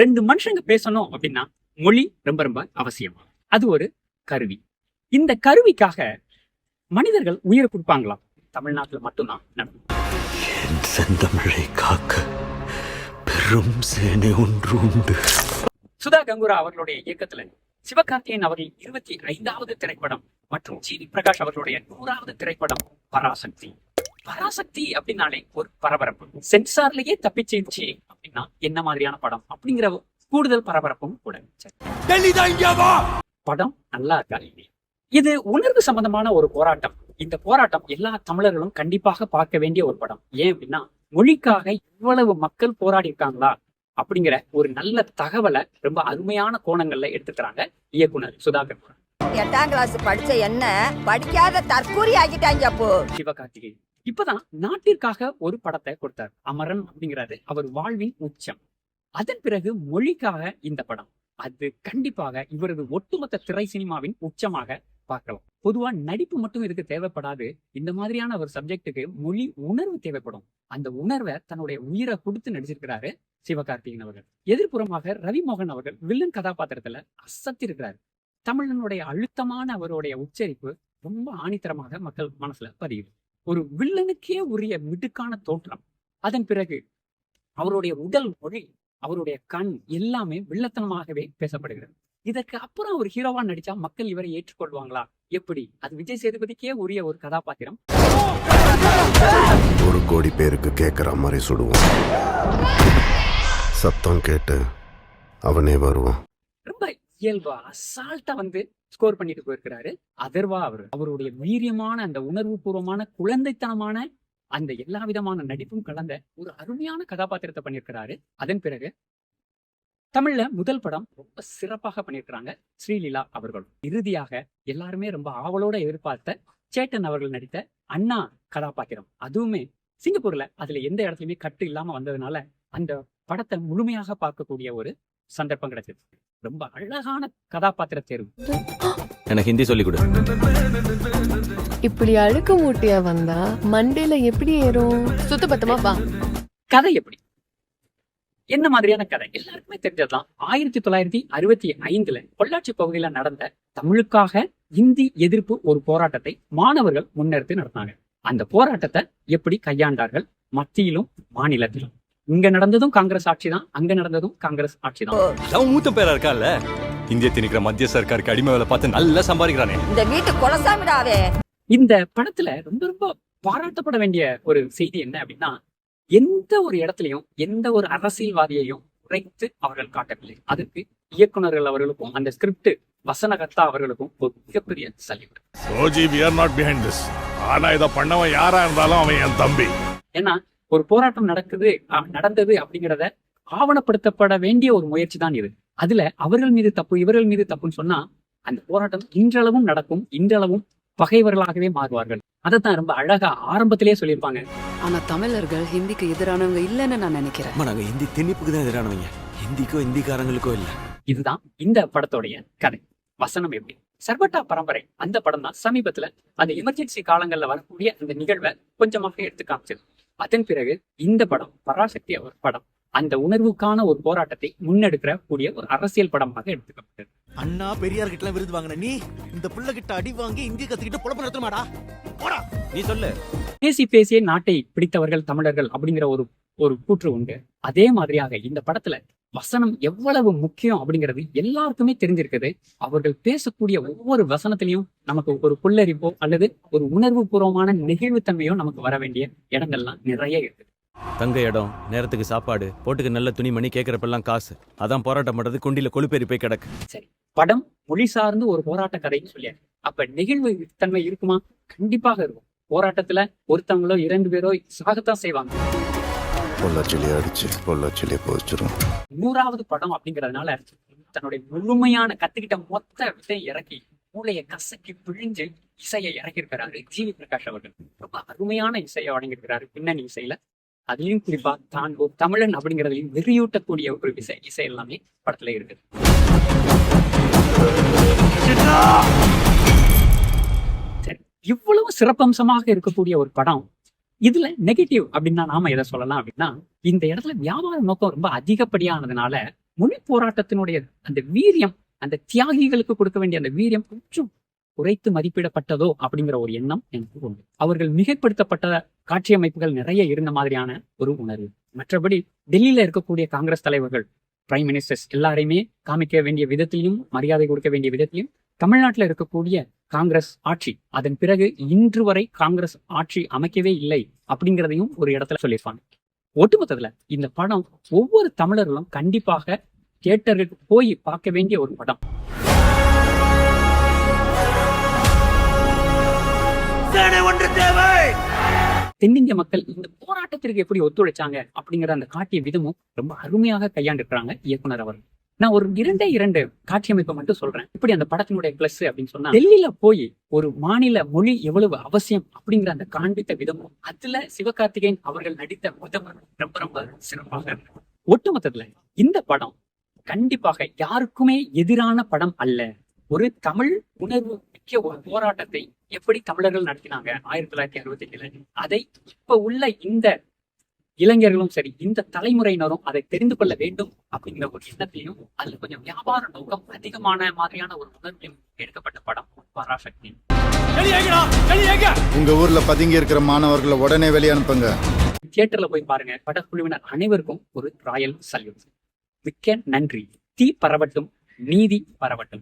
ரெண்டு மனுஷங்க பேசணும் அப்படின்னா மொழி ரொம்ப ரொம்ப அவசியம்? அது ஒரு கருவி. இந்த கருவிக்காக மனிதர்கள் உயிரை கொடுப்பாங்களாம் தமிழ்நாட்டுல மட்டும்தான் நடக்கும். என் செந்தமிழை காக்க பெரும் சேனை ஒன்று உண்டு. சுதா கங்குரா அவர்களுடைய இயக்கத்துல சிவகார்த்தியன் அவர்கள் இருபத்தி ஐந்தாவது திரைப்படம் மற்றும் ஜி வி பிரகாஷ் அவர்களுடைய நூறாவது திரைப்படம் பராசக்தி. பராசக்தி அப்படின்னாலே ஒரு பரபரப்பு. சென்சார்லயே தப்பிச்சிருச்சு. அப்படின்னா என்ன மாதிரியான படம் அப்படிங்கிற கூடுதல் பரபரப்பும் கூட. சரி. படம் நல்லா இருக்கா இல்லையா? இது உணர்வு சம்பந்தமான ஒரு போராட்டம். இந்த போராட்டம் எல்லா தமிழர்களும் கண்டிப்பாக பார்க்க வேண்டிய ஒரு படம். ஏன் அப்படின்னா மொழிக்காக இவ்வளவு மக்கள் போராடி இருக்காங்களா அப்படிங்கிற ஒரு நல்ல தகவலை ரொம்ப அருமையான கோணங்கள்ல எடுத்துக்கிறாங்க இயக்குனர் சுதாகர். குமார். எட்டாம் கிளாஸ் படிச்ச என்ன? படிக்காத தற்கூரி ஆக்கிட்டாங்க அப்போ. சிவகார்த்திகேயன். இப்பதான் நாட்டிற்காக ஒரு படத்தை கொடுத்தார். அமரன் அப்படிங்கிறாரு. அவர் வாழ்வின் உச்சம். அதன் பிறகு மொழிக்காக இந்த படம். அது கண்டிப்பாக இவரது ஒட்டுமொத்த திரை சினிமாவின் உச்சமாக பார்க்கலாம். பொதுவா நடிப்பு மட்டும் இதுக்கு தேவைப்படாது. இந்த மாதிரியான ஒரு சப்ஜெக்டுக்கு மொழி உணர்வு தேவைப்படும். அந்த உணர்வை தன்னுடைய உயிரை கொடுத்து நடிச்சிருக்கிறாரு சிவகார்த்திகேயன் அவர்கள். எதிர்ப்புறமாக ரவி மோகன் அவர்கள் வில்லன் கதாபாத்திரத்துல அசத்திருக்கிறாரு. தமிழனுடைய அழுத்தமான அவருடைய உச்சரிப்பு ரொம்ப ஆணித்தரமாக மக்கள் மனசுல பதியுது. ஒரு வில்லனுக்கே உரிய மிடுக்கான தோற்றம். அதன் பிறகு அவருடைய உடல் மொழி அவருடைய கண் எல்லாமே வில்லத்தனமாகவே பேசப்படுகிறது. இதற்கு அப்புறம் ஒரு ஹீரோவா நடிச்சா மக்கள் இவரை ஏற்றுக்கொள்வாங்களா? எப்படி? அது விஜய் சேதுபதிக்கே உரிய ஒரு கதாபாத்திரம். ஒரு கோடி பேருக்கு கேட்குற மாதிரி சுடுவோம். சத்தம் கேட்டு அவனே வருவான். ரொம்ப இயல்பா அசால்ட்டா வந்து ஸ்கோர் பண்ணிட்டு போயிருக்கிறாரு. அதர்வா அவர். அவருடைய வீரியமான அந்த உணர்வுபூர்வமான குழந்தைத்தனமான அந்த எல்லா விதமான நடிப்பும் கலந்த ஒரு அருமையான கதாபாத்திரத்தை பண்ணியிருக்கிறாரு. அதன் பிறகு தமிழ்ல முதல் படம் ரொம்ப சிறப்பாக பண்ணியிருக்கிறாங்க ஸ்ரீலீலா அவர்கள். இறுதியாக எல்லாருமே ரொம்ப ஆவலோட எதிர்பார்த்த சேட்டன் அவர்கள் நடித்த அண்ணா கதாபாத்திரம். அதுவுமே சிங்கப்பூர்ல அதுல எந்த இடத்துலயுமே கட்டு இல்லாம வந்ததுனால அந்த படத்தை முழுமையாக பார்க்கக்கூடிய ஒரு சந்தர்ப்பம் கிடைச்சது ரொம்ப அழகான கதாபாத்திர தேர்வு. எனக்கு ஹிந்தி சொல்லிக் கொடு. இப்படி அழுக்கு மூட்டையா வந்தா மண்டையில எப்படி ஏறும்? சுத்த பத்தமா வா. கதை எப்படி? என்ன மாதிரியான கதை? எல்லாருக்குமே தெரிஞ்சதுதான். ஆயிரத்தி தொள்ளாயிரத்தி அறுபத்தி ஐந்துல பொள்ளாச்சி பகுதியில நடந்த தமிழுக்காக இந்தி எதிர்ப்பு ஒரு போராட்டத்தை மாணவர்கள் முன்னெடுத்து நடத்தினாங்க. அந்த போராட்டத்தை எப்படி கையாண்டார்கள்? மத்தியிலும் மாநிலத்திலும். இங்க நடந்ததும் காங்கிரஸ் ஆட்சி தான் அங்க நடந்ததும் காங்கிரஸ் ஆட்சி தான் அவன் மூத்த பேரா இருக்கான்ல இந்திய திணிக்கிற மத்திய சர்க்காருக்கு அடிமை வேலை பார்த்து நல்லா சம்பாதிக்கிறானே. இந்த வீட்டு குலசாமிடாவே இந்த படத்துல ரொம்ப ரொம்ப பாராட்டப்பட வேண்டிய ஒரு செய்தி என்ன அப்படின்னா எந்த ஒரு இடத்துலயும் எந்த ஒரு அரசியல்வாதியையும் குறைத்து அவர்கள் காட்டவில்லை. அதுக்கு இயக்குனர்கள் அவர்களுக்கும் அந்த ஸ்கிரிப்ட் வசனகர்த்தா அவர்களுக்கும் ஒரு மிகப்பெரிய salute. சோஜி we are not behind this ஆனா இத பண்ணவன் யாரா இருந்தாலும் அவன் என் தம்பி. ஏன்னா ஒரு போராட்டம் நடக்குது நடந்தது அப்படிங்கிறத ஆவணப்படுத்தப்பட வேண்டிய ஒரு முயற்சி தான் இது. அதுல அவர்கள் மீது தப்பு இவர்கள் மீது தப்புன்னு சொன்னா அந்த போராட்டம் இன்றளவும் நடக்கும் இன்றளவும் பகைவர்களாகவே மாறுவார்கள். அதைத்தான் ரொம்ப அழகா ஆரம்பத்திலேயே சொல்லியிருப்பாங்க. ஆனா தமிழர்கள் ஹிந்திக்கு எதிரானவங்க இல்லைன்னு நான் நினைக்கிறேன். நாங்க ஹிந்தி திணிப்புக்கு தான் எதிரானவங்க. ஹிந்திக்கோ ஹிந்திக்காரங்களுக்கோ இல்ல. இதுதான் இந்த படத்தோடைய கதை. வசனம் எப்படி? சர்வட்டா பரம்பரை அந்த படம் தான் சமீபத்துல அந்த எமர்ஜென்சி காலங்கள்ல வரக்கூடிய அந்த நிகழ்வை கொஞ்சமாக எடுத்து காமிச்சது. அதன் பிறகு இந்த படம் பராசக்தி அவர் படம் அந்த உணர்வுக்கான ஒரு போராட்டத்தை முன்னெடுக்கிற கூடிய ஒரு அரசியல் படமாக எடுத்துக்கப்பட்டது. அண்ணா பெரியார் கிட்ட விருது வாங்கின நீ இந்த புள்ள கிட்ட அடி வாங்கி இந்திய கத்துக்கிட்டு பொழப்பு நடத்தமாடா போடா நீ சொல்லு. பேசி பேசியே நாட்டை பிடித்தவர்கள் தமிழர்கள் அப்படிங்கிற ஒரு ஒரு கூற்று உண்டு. அதே மாதிரியாக இந்த படத்துல வசனம் எவ்வளவு முக்கியம் அப்படிங்கிறது எல்லாருக்குமே தெரிஞ்சிருக்குது. அவர்கள் பேசக்கூடிய ஒவ்வொரு வசனத்திலையும் நமக்கு ஒரு புல்லரிப்போ அல்லது ஒரு உணர்வு பூர்வமான நெகிழ்வுத்தன்மையோ நமக்கு வர வேண்டிய இடங்கள்லாம் நிறைய இருக்கு. தங்க இடம் நேரத்துக்கு சாப்பாடு போட்டுக்கு நல்ல துணிமணி கேட்கறப்பெல்லாம் காசு. அதான் போராட்டம் பண்றது குண்டில கொழுப்பேறி போய் கிடக்கு. சரி படம் மொழி சார்ந்து ஒரு போராட்ட கதைன்னு சொல்லியாரு அப்ப நெகிழ்வு தன்மை இருக்குமா? கண்டிப்பாக இருக்கும். போராட்டத்துல ஒருத்தவங்களோ இரண்டு பேரோ சாகத்தான் செய்வாங்க. பொள்ளாச்சிலே அடிச்சு பொள்ளாச்சிலே போச்சிடும் நூறாவது படம் அப்படிங்கறதுனால தன்னுடைய முழுமையான கத்துக்கிட்ட மொத்த விஷயம் இறக்கி மூளையை கசக்கி பிழிஞ்சு இசையை இறக்கியிருக்கிறாரு ஜிவி பிரகாஷ் அவர்கள். ரொம்ப அருமையான இசையை வழங்கியிருக்கிறாரு பின்னணி இசையில. அதையும் குறிப்பா தான் ஒரு தமிழன் அப்படிங்கறதையும் வெறியூட்டக்கூடிய ஒரு இசை இசை எல்லாமே படத்துல இருக்குது சரி இவ்வளவு சிறப்பம்சமாக இருக்கக்கூடிய ஒரு படம் இதுல நெகட்டிவ் அப்படின்னா நாம எதை சொல்லலாம் அப்படின்னா இந்த இடத்துல வியாபார நோக்கம் ரொம்ப அதிகப்படியானதுனால மொழி போராட்டத்தினுடைய அந்த வீரியம் அந்த தியாகிகளுக்கு கொடுக்க வேண்டிய அந்த வீரியம் கொஞ்சம் குறைத்து மதிப்பிடப்பட்டதோ அப்படிங்கிற ஒரு எண்ணம் எனக்கு உண்டு. அவர்கள் மிகைப்படுத்தப்பட்ட காட்சி அமைப்புகள் நிறைய இருந்த மாதிரியான ஒரு உணர்வு. மற்றபடி டெல்லியில இருக்கக்கூடிய காங்கிரஸ் தலைவர்கள் பிரைம் மினிஸ்டர்ஸ் எல்லாரையுமே காமிக்க வேண்டிய விதத்திலையும் மரியாதை கொடுக்க வேண்டிய விதத்திலையும் தமிழ்நாட்டில் இருக்கக்கூடிய காங்கிரஸ் ஆட்சி. அதன் பிறகு இன்று வரை காங்கிரஸ் ஆட்சி அமைக்கவே இல்லை அப்படிங்கிறதையும் ஒரு இடத்துல சொல்லியிருப்பாங்க. ஒட்டுமொத்தத்துல இந்த படம் ஒவ்வொரு தமிழர்களும் கண்டிப்பாக தியேட்டருக்கு போய் பார்க்க வேண்டிய ஒரு படம். தென்னிந்திய மக்கள் இந்த போராட்டத்திற்கு எப்படி ஒத்துழைச்சாங்க அப்படிங்கிற அந்த காட்டிய விதமும் ரொம்ப அருமையாக கையாண்டிருக்கிறாங்க இயக்குனர் அவர்கள். நான் ஒரு இரண்டே இரண்டு காட்சியமைப்பை மட்டும் சொல்றேன். இப்படி அந்த படத்தினுடைய பிளஸ் அப்படின்னு சொன்னா டெல்லியில போய் ஒரு மாநில மொழி எவ்வளவு அவசியம் அப்படிங்கிற அந்த காண்பித்த விதமும் அதுல சிவகார்த்திகேயன் அவர்கள் நடித்த முதல்வர் ரொம்ப ரொம்ப சிறப்பாக ஒட்டுமொத்தத்துல இந்த படம் கண்டிப்பாக யாருக்குமே எதிரான படம் அல்ல. ஒரு தமிழ் உணர்வு மிக்க ஒரு போராட்டத்தை எப்படி தமிழர்கள் நடத்தினாங்க ஆயிரத்தி தொள்ளாயிரத்தி அறுபத்தி ஏழு அதை இப்ப உள்ள இந்த இளைஞர்களும் சரி இந்த தலைமுறையினரும் அதை தெரிந்து கொள்ள வேண்டும் அப்படிங்கிற ஒரு எண்ணத்தையும் அதுல கொஞ்சம் வியாபார நோக்கம் அதிகமான மாதிரியான ஒரு உணர்வையும் எடுக்கப்பட்ட படம் பராசக்தி. உங்க ஊர்ல பதுங்கி இருக்கிற மாணவர்களை உடனே வெளியே அனுப்புங்க. தியேட்டர்ல போய் பாருங்க படக்குழுவினர் அனைவருக்கும் ஒரு ராயல் சல்யூட். மிக்க நன்றி. தீ பரவட்டும் நீதி பரவட்டும்.